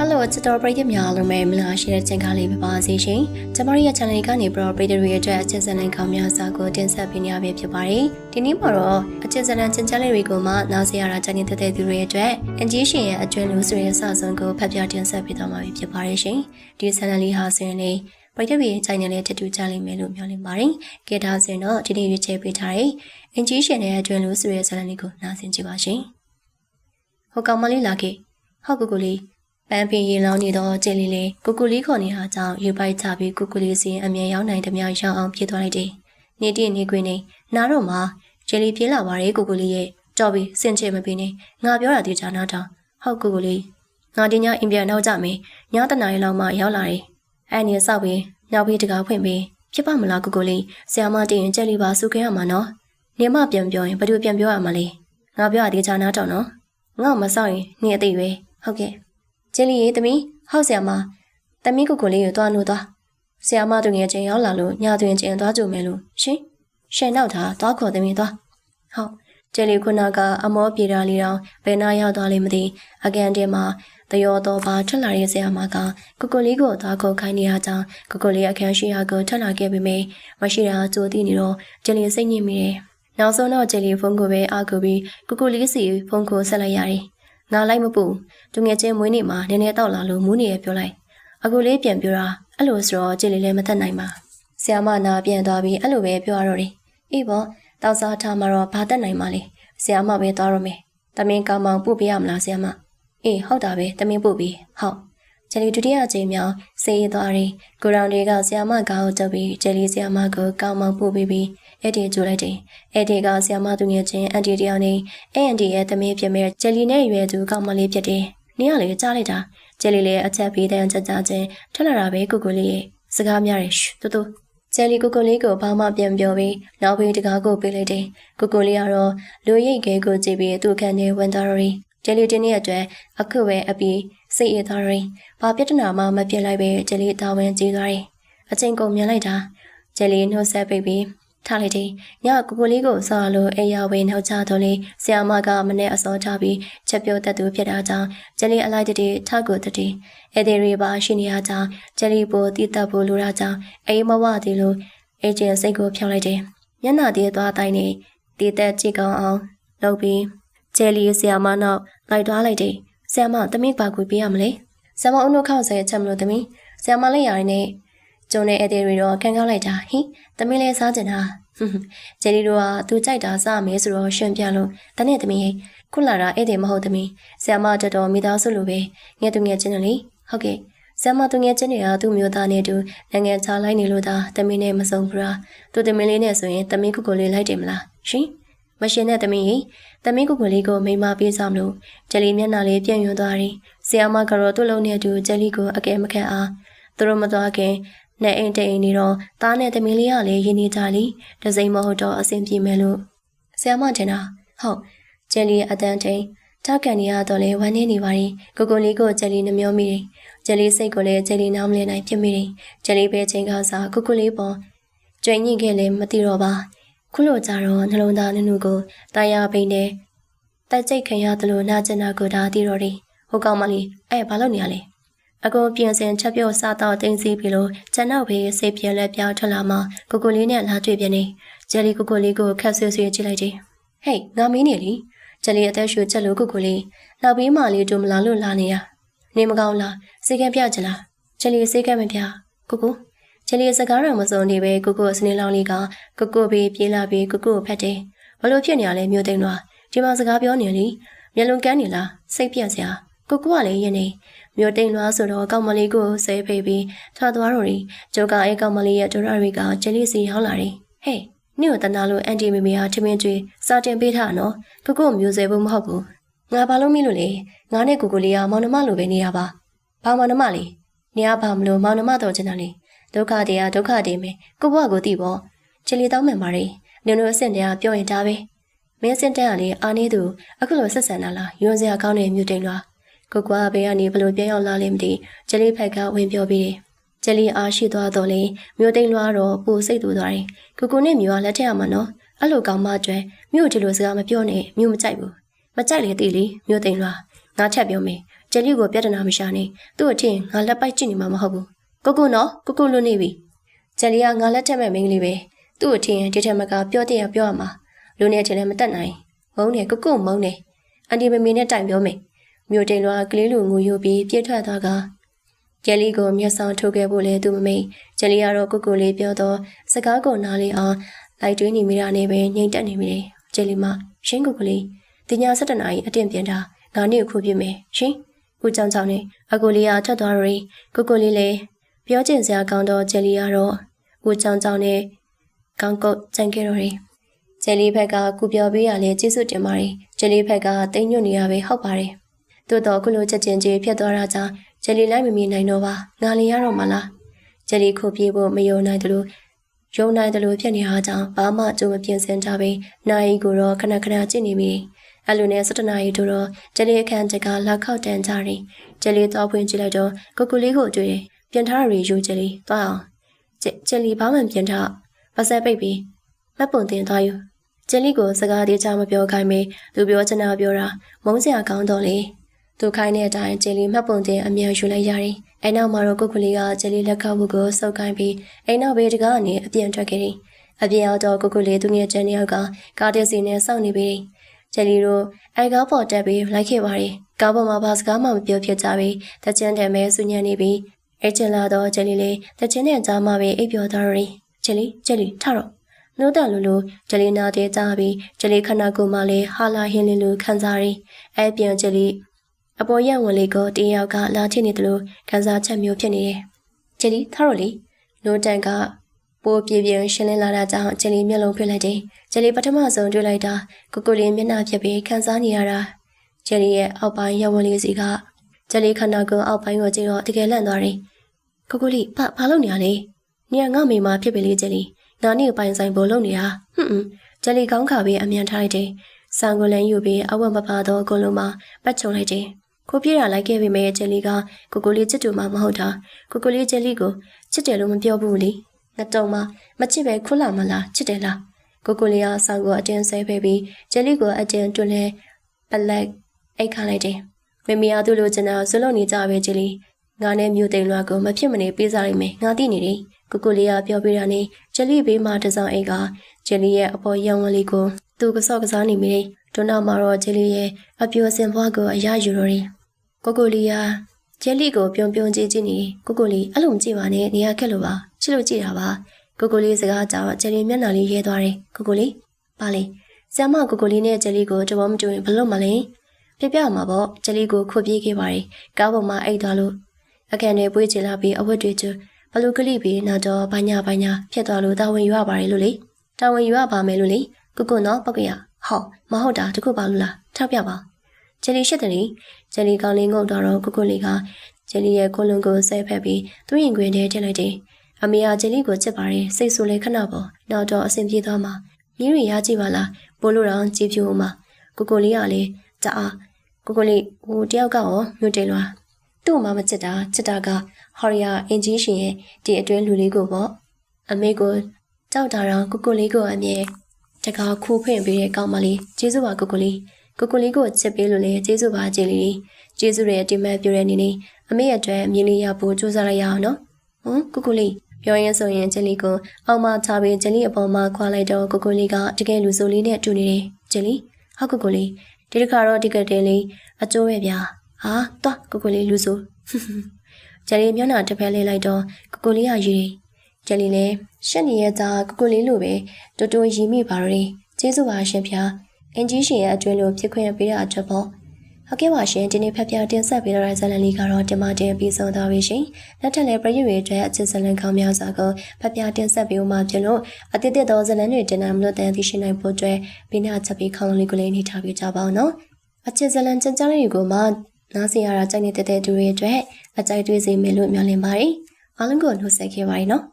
Hello ချစ်တော်ပရိသတ်များအားလုံးပဲမင်္ဂလာရှိတဲ့ချိန်ကားလေးပြပါစေရှင်။ကျွန်မတို့ရဲ့ channel ကနေပရောပရိသတ်တွေအတွက်အချက်စံနိုင်ကောင်းများစွာကိုတင်ဆက်ပေးနေရပြီဖြစ်ပါတယ်။ဒီနေ့မှာတော့အချက်စံနိုင်ချင်ချလေးတွေကိုမှနားဆင်ရတာကြင်တဲ့တဲ့သူတွေအတွက်အန်ဂျီရှင်ရဲ့အကျွမ်းလို့ဆိုရင်စဆုံးကိုဖတ်ပြတင်ဆက်ပေးသွားမှာဖြစ်ပါတယ်ရှင်။ဒီ channel လေးဟာဆိုရင်လေပရိသတ်တွေချိန်နယ်လေးတတူကြလိမ့်မယ်လို့မျှော်လင့်ပါတယ်။ကြည့်ထားစဉ်တော့ဒီနေ့ရွေးချယ်ပေးထားတဲ့အန်ဂျီရှင်ရဲ့အကျွမ်းလို့ဆိုရင် channel လေးကိုနားဆင်ကြပါရှင်။ဟိုကောင်မလေးလာခဲ့။ဟုတ်ကူကူလေး ပန်းပင်ရေလောင်းနေတော့ကျင်းလေးလေးကုကူလေးခေါ်နေတာကြောင့်ယူပိုက်ချပြီးကုကူလေးစီအမြဲရောက်နိုင်သမျှရောက်အောင်ပြေးသွားလိုက်တယ်။နေတည့်နေခွေနေနားတော့မှကျင်းလေးပြေးလာပါရဲ့ကုကူလေးရဲ့ကြော်ပြီးစင်ချေမပြီးနေငါပြောတာဒီချာနာတောင်ဟုတ်ကုကူလေးငါဒီညအိမ်ပြန်နောက်ကြမယ်ညတနားရီလောက်မှရောက်လာတယ်။အဲ့နေဆောက်ပြီးနောက်ပြီးတကားဖွင့်ပြီးဖြစ်ပါမလားကုကူလေးဆရာမတင်ရင်ကြက်လေးပါစုခဲရမှာနော်။နေမပြန်ပြောရင်ဘယ်လိုပြန်ပြောရမှာလဲ။ငါပြောတာဒီချာနာတောင်နော်။ငါ့မဆောက်ရင်နေအသိပဲဟုတ်ကဲ့ ကျင်းလီရေသမီးဟောက်ဆရာမသမီးကိုကိုလေးကိုသွားလို့သွားဆရာမတို့ငယ်ချင်းရောက်လာလို့ညတွင်ကျင်သွားကြမယ်လို့ရှင်ရှင်နောက်ထားသွားခေါ်သမီးသွားဟုတ်ကျင်းလီခုနကအမောပြေတာလေးတော့ဘယ်နာရောက်သွားလိမ့်မသိအကန်တဲမှာတယောတော်ပါထွက်လာတဲ့ဆရာမကကိုကိုလေးကိုသွားခေါ်ခိုင်းနေရကြောင်းကိုကိုလေးအခန်းရှိရာကိုထွက်လာခဲ့ပေမယ့်မရှိတာကြိုသိနေတော့ကျင်းလီစိတ်ညစ်မိတယ်နောက်ဆုံးတော့ကျင်းလီဖုန်းကိုပဲအားကိုပြီးကိုကိုလေးစီဖုန်းကိုဆက်လိုက်ရတယ် ငါလိုက်မပူသူငယ်ချင်းမွေးနေ့မှာနည်းနည်းတော့လာလို့မူးနေရပြောလိုက်အခုလေးပြန်ပြောတာအဲ့လိုဆိုတော့ကြည်လေးလည်းမသက်နိုင်ပါဆရာမနာပြန်သွားပြီးအဲ့လိုပဲပြောရတော့တယ်အေးပေါ့တောက်စားထားမှာတော့ဘာသက်နိုင်မှာလဲဆရာမပဲသွားရမယ်တမင်ကောင်းမောင်ပို့ပေးရမလားဆရာမအေးဟုတ်တာပဲတမင်ပို့ပြီးဟုတ် ဂျယ်လီဒုတိယကြိမ်မြောက်စေးသွားတယ်ကိုရောင်တွေကဆရာမကောင်းချုပ်ပြီးဂျယ်လီဆရာမကိုကောင်းမောင်ပို့ပေးပြီးအဲ့ဒီကြိုလိုက်တယ်အဲ့ဒီကဆရာမသူငယ်ချင်းအန်တီတယောက်နေအဲ့အန်တီရဲ့သမီးဖြစ်မဲ့ဂျယ်လီနဲ့ရွယ်သူကောင်းမလေးဖြစ်တယ်နင်းကလေကြားလိုက်တာဂျယ်လီလည်းအချက်ပေးတဲ့ချက်ကြချင်းထွက်လာတာပဲကိုကိုလေးရဲ့စကားများတယ်ရှူတူတူဂျယ်လီကိုကိုလေးကိုဘာမှပြန်ပြောပြီးနောက်ပြီးတကားကိုပေးလိုက်တယ်ကိုကိုလေးကတော့လူရိတ်ခဲကိုကြည့်ပြီးသူ့ခန်းထဲဝင်သွားရီ ဂျယ်လီတင်းရဲ့အတွက်အခုပဲအပြီးစိတ်ရသွားရီဘာပြဿနာမှမပြစ်လိုက်ပဲဂျယ်လီတာဝန်ကြီးသွားရီအချိန်ကုန်မြန်လိုက်တာဂျယ်လီနှုတ်ဆက်ပိတ်ပြီးထားလိုက်တယ်။ညကိုကိုလေးကိုဆော်လို့အိယာဝေနှောက်ချတော့လေဆရာမကမနဲ့အစောထားပြီးချက်ပြောတတ်သူဖြစ်တာကြောင့်ဂျယ်လီအလိုက်တဲ့ထကိုတည်းအဲ့ဒီရီပါရှိနေရကြောင်းဂျယ်လီပိုတည်တပ်ဖို့လိုတာကြောင့်အိမ်မဝသေးလို့အေဂျင်စိတ်ကိုဖျောက်လိုက်တယ်။မျက်နှာတည်းသွားတိုင်းနေတည်သက်ကြည့်ကောင်းအောင်လုပ်ပြီး ဂျယ်လီဆရာမနောက်လိုက်သွားလိုက်တယ်။ဆရာမသမီးပါကူပေးရမလဲ။ဆရာမအုံတို့ခောက်ဆဲချက်မလို့သမီးဆရာမလည်းရတယ်နဲ့ကျုံတဲ့အဲ့ဒီတွေတော့ခံကောက်လိုက်တာဟိသမီးလည်းစားကြတာဂျယ်လီတို့ကသူကြိုက်တာစားမယ်ဆိုတော့ရှင်ပြလို့တနေ့သမီးဟိခုလာတာအဲ့ဒီမဟုတ်သမီးဆ iam မတော်တော်မိသားစုလိုပဲငယ်သူငယ်ချင်းတယ်လေဟုတ်ကဲ့ဆ iam မသူငယ်ချင်းတွေကသူ့မျိုးသားနဲ့တူနိုင်ငံခြားလိုက်နေလို့သာသမီးနဲ့မစုံဘူးလားသူသမီးလေးနဲ့ဆိုရင်သမီးကုကုလေးလိုက်တယ်မလားရှင် မရှင်တဲ့သမီးဟိသမီးကုကုလေးကိုမိမပေးဆောင်လို့ဂျယ်လီမျက်နှာလေးပြန့်ရွံ့သွားတယ်ဆ iam မကတော့သူ့လုံးနဲ့တူဂျယ်လီကိုအကဲမခန့်အားသူတို့မသွားခင်နဲ့အိမ်တိမ်နေတော့သားနဲ့သမီးလေးကလည်းရင်းနေကြလीတစိမ့်မဟုတ်တော့အဆင်ပြေမယ်လို့ဆရာမတင်တာဟုတ်ကျယ်လီအတန်းတိမ်တောက်ကန်နေရတော့လေဝမ်းနေနေပါရင်ကိုကိုလေးကိုကျယ်လီနှမျောမိတယ်ကျယ်လီစိတ်ကိုလည်းကျယ်လီနားမလည်နိုင်ဖြစ်မိတယ်ကျယ်လီပဲချိန်ကစားကိုကိုလေးပေါ်ကြွင်ညင်ခဲ့လည်းမသိတော့ပါ ခုလိုကြတော့နှလုံးသားနုနုကိုတာယာပိန်နဲ့တက်ကြိတ်ခံရသလိုနာကျင်တာကိုဒါသိတော့တယ်ဟိုကောင်မလေးအဲ့ဘာလုပ်နေရလဲအကုန်ပြင်ဆင်ချက်ပြုတ်စားတော့တင်းစီပြီလို့ကျွန်တော်ဘေးစိတ်ပြဲလက်ပြောင်းထွက်လာမှကိုကိုလေးနဲ့လာတွေ့ပြန်နေဂျယ်လီကိုကိုလေးကိုခက်ဆွေးဆွေးကြည့်လိုက်တယ်ဟေးငါမင်းနေလीဂျယ်လီအသက်ရှူချက်လို့ကိုကိုလေးနောက်ပြီးမှလေးတို့မလာလို့လာနေရနေမကောင်းလားစိတ်ကပြကြလားဂျယ်လီစိတ်ကမပြကိုကို ဂျယ်လီစကားတော်မစုံနေပဲကိုကိုစနေလောင်းလေးကကိုကိုဘေးပြေးလာပြီးကိုကိုဖက်တယ်ဘလို့ဖြစ်နေရလဲမျိုးသိန်းတော့ဒီမှာစကားပြောနေလေမျက်လုံးကန်းနေလားစိတ်ပြက်စရာကိုကိုကလည်းယနေမြို့တိန်လွားဆိုတော့ကောင်မလေးကိုဆဲဖေးပြီးထွက်သွားတော့တယ်ကျုပ်ကအဲကောင်မလေးရဲ့ဒိုရရီကဂျယ်လီစီရောက်လာတယ်ဟဲ့နင့်ကိုတနာလို့အန်တီမီမီဟာထမင်းကျွေးစာတင်ပေးထားနော်ကိုကိုမျိုးစေဖို့မဟုတ်ဘူးငါဘာလို့မိလို့လဲငါနဲ့ကိုကိုလေးကမောင်နှမလိုပဲနေရပါဘာမောင်နှမလဲနေရပါမလို့မောင်နှမတော်ချင်တာလေ ဒုက္ခတရားဒုက္ခတည်းမယ်ကိုဘွားကိုသိပေါ့ချီလီတောင်းမှန်ပါလေနင်တို့အဆင့်တည်းကပြောရင်ဒါပဲမင်းစင်တန်းကလေအာနေသူအခုလိုဆက်ဆံတာလားယွန်းစရာကောင်းတဲ့မြို့တိန်လွာကိုကွာဘေးကနေဘလို့ပြန်ရောက်လာလိမ့်မသိဂျယ်လီဖက်ကဝင်ပြောပြီးတယ်ဂျယ်လီအားရှိသွားတော့လေမြို့တိန်လွားတော့ပူစိတ်တူသွားတယ်ကိုကိုနဲ့မြို့ကလက်ထက်ရမှာနော်အဲ့လိုကောင်းမှကျွဲမြို့ဒီလိုစကားမပြောနဲ့မြို့မကြိုက်ဘူးမကြိုက်လေတီလီမြို့တိန်လွားငါချက်ပြောမယ်ဂျဂျယ်လီကိုပြဿနာမရှာနဲ့သူ့အထင်ငါလက်ပိုက်ကြည့်နေမှာမဟုတ်ဘူး ကိုကိုနော်ကိုကိုလွတ်နေပြီဂျယ်လီကငါလက်ထက်မဲ့မိန်းကလေးပဲသူ့အထင်ဒီထက်မကပြောတဲ့ရပြောရမှာလူနေတယ်လည်းမတက်နိုင်မုန်းတယ်ကိုကိုမုန်းတယ်အန်တီမမေနဲ့တိုင်ပြောမယ်မြို့တိန်လွားကလေးလူငိုယိုပြီးပြစ်ထွက်သွားကဂျယ်လီကိုမျက်စောင်းထိုးခဲ့ဖို့လဲသူမမိတ်ဂျယ်လီကတော့ကိုကိုလေးပြောတော့စကားကိုနားလေးအောင်လိုက်တွင်းနေမိတာနဲ့ပဲငိမ့်တက်နေမိတယ်ဂျယ်လီမရှင်းကိုကလေးတင်ညာ7နာရီအတင်ပြန်တာငါနေ့ခုပြစ်မယ်ရှင်ကိုကြောင်ကြောင်နဲ့အကိုလေးကထွက်သွားရီကိုကိုလေးလည်း ပြောကျင်စရာကောင်းတော့ဂျယ်လီကတော့ကိုကြောင်ကြောင်နဲ့ကောင်းကုတ်ကြံခဲ့တော့ရီဂျယ်လီဘက်ကကူပြောပေးရလဲကျေးဇူးတင်ပါတယ်ဂျယ်လီဘက်ကတိတ်ညွတ်နေရပဲဟုတ်ပါတယ်သို့တော့ခုလိုချက်ချင်းကြီးဖြစ်သွားတာကြောင့်ဂျယ်လီလိုက်မမြင်နိုင်တော့ပါငါလင်ရတော့မလားဂျယ်လီခုပြေးဖို့မယုံနိုင်တယ်လို့ယုံနိုင်တယ်လို့ဖြစ်နေတာကြောင့်ဘာမှကြုံမပြင်းစင်ကြပဲနိုင်ကိုတော့ခဏခဏကြည့်နေပြီအဲ့လိုနဲ့စတနာရီတို့တော့ဂျယ်လီအခန်းချက်ကလာခောက်တန်ကြတယ်ဂျယ်လီတော့ဖွင့်ကြည့်လိုက်တော့ကိုကိုလေးကိုတွေ့တယ် ပြန်ထားရီယူဂျယ်လီသွားအောင်ဂျယ်လီဘာမှပြန်ထားပါဆက်ပိတ်ပြီးမက်ပုံတင်သွားယူဂျယ်လီကိုစကားသေးချမပြောခိုင်းမေသူပြောချင်တာပြောတာမုန်းစရာကောင်းတော့လေသူခိုင်းတဲ့အတိုင်းဂျယ်လီမှတ်ပုံတင်အမြန်ယူလိုက်ရတယ်။အဲနောက်မှာတော့ကိုကလေးကဂျယ်လီလက်ကောက်ဖို့ကိုစုပ်ကိုင်းပြီးအဲနောက်ဘေးတကားကနေအပြန်ထွက်ခဲ့တယ်။အပြင်ရောက်တော့ကိုကလေးသူငယ်ချင်းတယောက်ကကားတက်စီနဲ့စောင့်နေပြီ။ဂျယ်လီတို့အဲကားပေါ်တက်ပြီးလိုက်ခဲ့ပါတယ်။ကားပေါ်မှာဘာစကားမှမပြောဖြစ်ကြပြီးတချင်တယ်မဲဆူညံနေပြီး အဲချင်လာတော့ဂျယ်လီလေးတချင်တဲ့ကြားမှာပဲအိပ်ပျော်သွားတယ်။ဂျယ်လီဂျယ်လီထတော့နိုးတလူလူဂျယ်လီနာတဲ့ကြားပြီးဂျယ်လီခနာကိုမှလည်းဟာလာဟင်းလင်းလူခံစားရ။အဲပြန်ဂျယ်လီအပေါ်ရက်ဝင်လေးကိုတင်းယောက်ကလာထိနေတယ်လို့ခံစားချက်မျိုးဖြစ်နေတယ်။ဂျယ်လီထားတော့လေနိုတန်ကပိုးပြေပြင်းရှင်းလင်းလာတာကြောင့်ဂျယ်လီမျက်လုံးဖွင့်လိုက်တယ်။ဂျယ်လီပထမဆုံးတွေ့လိုက်တာကိုကိုလေးမျက်နှာဖြစ်ပြီးခံစားနေရတာဂျယ်လီရဲ့အောက်ပိုင်းရက်ဝင်လေးစီက ဂျယ်လီခန္ဓာကိုယ်အောက်ပိုင်းကိုကြည့်တော့တကယ်လန့်သွားတယ်။ကိုကိုလေးဘာဘာလုပ်နေရလဲ။နေရငါမိမဖြစ်ပြီလေဂျယ်လီ။ငါနေ့ပိုင်ဆိုင်ဘို့လုပ်နေတာ။ဟွန်းဟွန်းဂျယ်လီကောင်းခါပြီးအမြန်ထားလိုက်တယ်။ဆန်ကိုလည်းယူပြီးအဝတ်မပါတော့အကုန်လုံးမှာပတ်ချုံလိုက်တယ်။ကိုပြေးတာလိုက်ခဲ့ပေမဲ့ဂျယ်လီကကိုကိုလေးချစ်တူမှမဟုတ်တာကိုကိုလေးဂျယ်လီကိုချစ်တယ်လို့မပြောဘူးလေငတုံမမချစ်ပဲခွလာမလားချစ်တယ်လားကိုကိုလေးကဆောင်းကိုအတင်းဆဲပေးပြီးဂျယ်လီကိုအတင်းတွန်းလဲပလက်အိတ်ခါလိုက်တယ် မမီယာတို့လိုချင်တာဇွတ်လုံနေကြပဲဂျယ်လီငါနဲ့မြို့တိမ်လွားကိုမဖြစ်မနေပေးစားလိုက်မယ်ငါသိနေတယ်ကိုကိုလေးကပြောပြတာနဲ့ဂျယ်လီဘေးမှာတစောင်းအိတ်ကဂျယ်လီရဲ့အပေါ်ရောင်ဝလေးကိုသူကစော့ကစားနေမိတယ်ဒွန်းနောက်မှာတော့ဂျယ်လီရဲ့အပြိုစင်ဘွားကိုအရယူတော့တယ်ကိုကိုလီယာဂျယ်လီကိုပြုံပြုံကြည့်ကြည့်နေကိုကိုလီအဲ့လိုမကြည့်ပါနဲ့နေရာခက်လို့ပါချစ်လို့ကြည့်တာပါကိုကိုလီစကားကြောက်ဂျယ်လီမျက်နှာလေးရဲသွားတယ်ကိုကိုလီပါလေဆ iam မကိုကိုလီနဲ့ဂျယ်လီကိုတဘောမတူရင်ဘလို့မလဲ ပြပြမှာပေါ့ဂျယ်လီကိုခုတ်ပြေးခဲ့ပါတယ်ကားပေါ်မှာအိတ်သွားလို့အခန်းထဲပွေးချလာပြီးအဝတ်တွေကျဘလူကလိပြီးနောက်တော့ဘာညာဘာညာဖြစ်သွားလို့တာဝန်ယူရပါတယ်လို့လေတာဝန်ယူရပါမယ်လို့လေကိုကိုနော်ပောက်ကရဟောမဟုတ်တာတခုပါလို့လားထောက်ပြပါဂျယ်လီရှိတယ်လေဂျယ်လီကောင်းလေးငုတ်တော့ကိုကိုလေးကဂျယ်လီရဲ့ကိုလွန်ကိုဆဲဖက်ပြီးသူ့ရင်ခွင်ထဲထည့်လိုက်တယ်အမေကဂျယ်လီကိုချစ်ပါတယ်စိတ်ဆိုးလဲခဏပေါ့နောက်တော့အဆင်ပြေသွားမှာမြင်းရီရကြည့်ပါလားပိုးလို့တော့ကြည့်ပြူမှာကိုကိုလေးကလည်း တအားကိုကိုလေးဟိုတယောက်ကရောမြို့တိတ်လွာသူ့မှမချစ်တာချစ်တာကဟော်ရီယာအင်ဂျီရှင်ရဲ့ဒီအတွင်းလူလေးကိုပေါ့အမေကိုကြောက်တာတော့ကိုကိုလေးကိုအမြဲတကားခိုးဖွင့်ပေးတဲ့ကောင်းမလေးကျေးဇူးပါကိုကိုလေးကိုကိုလေးကိုချစ်ပေးလို့လေကျေးဇူးပါကြည်လေးကျေးဇူးရဲ့တင်မဲ့ပြတဲ့နေနေအမေအတွက်အမြင်လေးရဖို့စူးစမ်းလိုက်ရအောင်နော်ဟမ်ကိုကိုလေးပြောရင်ဆိုရင်ဂျယ်လီကိုအောက်မှာထားပြီးဂျယ်လီအပေါ်မှာခွာလိုက်တော့ကိုကိုလေးကတကယ်လူဆိုလေးနဲ့တူနေတယ်ဂျယ်လီဟုတ်ကိုကိုလေး ဒီတစ်ခါတော့ဒီကတဲ့လေးအကျိုးပဲဗျာဟာတော့ကိုကိုလေးလူဆိုဂျယ်လီမျက်နှာတစ်ဖက်လေးလိုက်တော့ကိုကိုလေးကရည်ဂျယ်လီလည်းရှက်နေရတာကိုကိုလေးလိုပဲတူတူရီမိပါရယ်ကျေးဇူးပါရှင်ဗျာအင်ဂျီရှင်ရဲ့အတွင်းလိုဖြစ်ခွင့်ပေးတာအတွက်ပေါ့ ဟုတ်ကဲ့ပါရှင်ဒီနေ့ဖက်ပြတင်ဆက်ပေးတော့တဲ့ဇာတ်လမ်းလေးကတော့ဒီမှာတင်ပြီးဆုံးသွားပြီရှင်နောက်ထပ်လည်းပြည်ရွေအတွက်အချစ်ဇာတ်လမ်းကောင်းများစွာကိုဖက်ပြတင်ဆက်ပေးဦးမှာဖြစ်လို့အတိတ်သောဇာတ်လမ်းတွေတင်နာမလို့တန်သိရှိနိုင်ဖို့အတွက်ပြီးနာချက်ပြီးခေါင်းလေးကိုလေးနေထားပြကြပါအောင်နော်အချစ်ဇာတ်လမ်းစကြလေးကိုမှနားဆင်ရတာကြိုက်နေတဲ့တဲ့တူတွေအတွက်အကြိုက်တွေ့စေမယ်လို့မျှော်လင့်ပါတယ်အားလုံးကိုနှုတ်ဆက်ခဲ့ပါတယ်နော်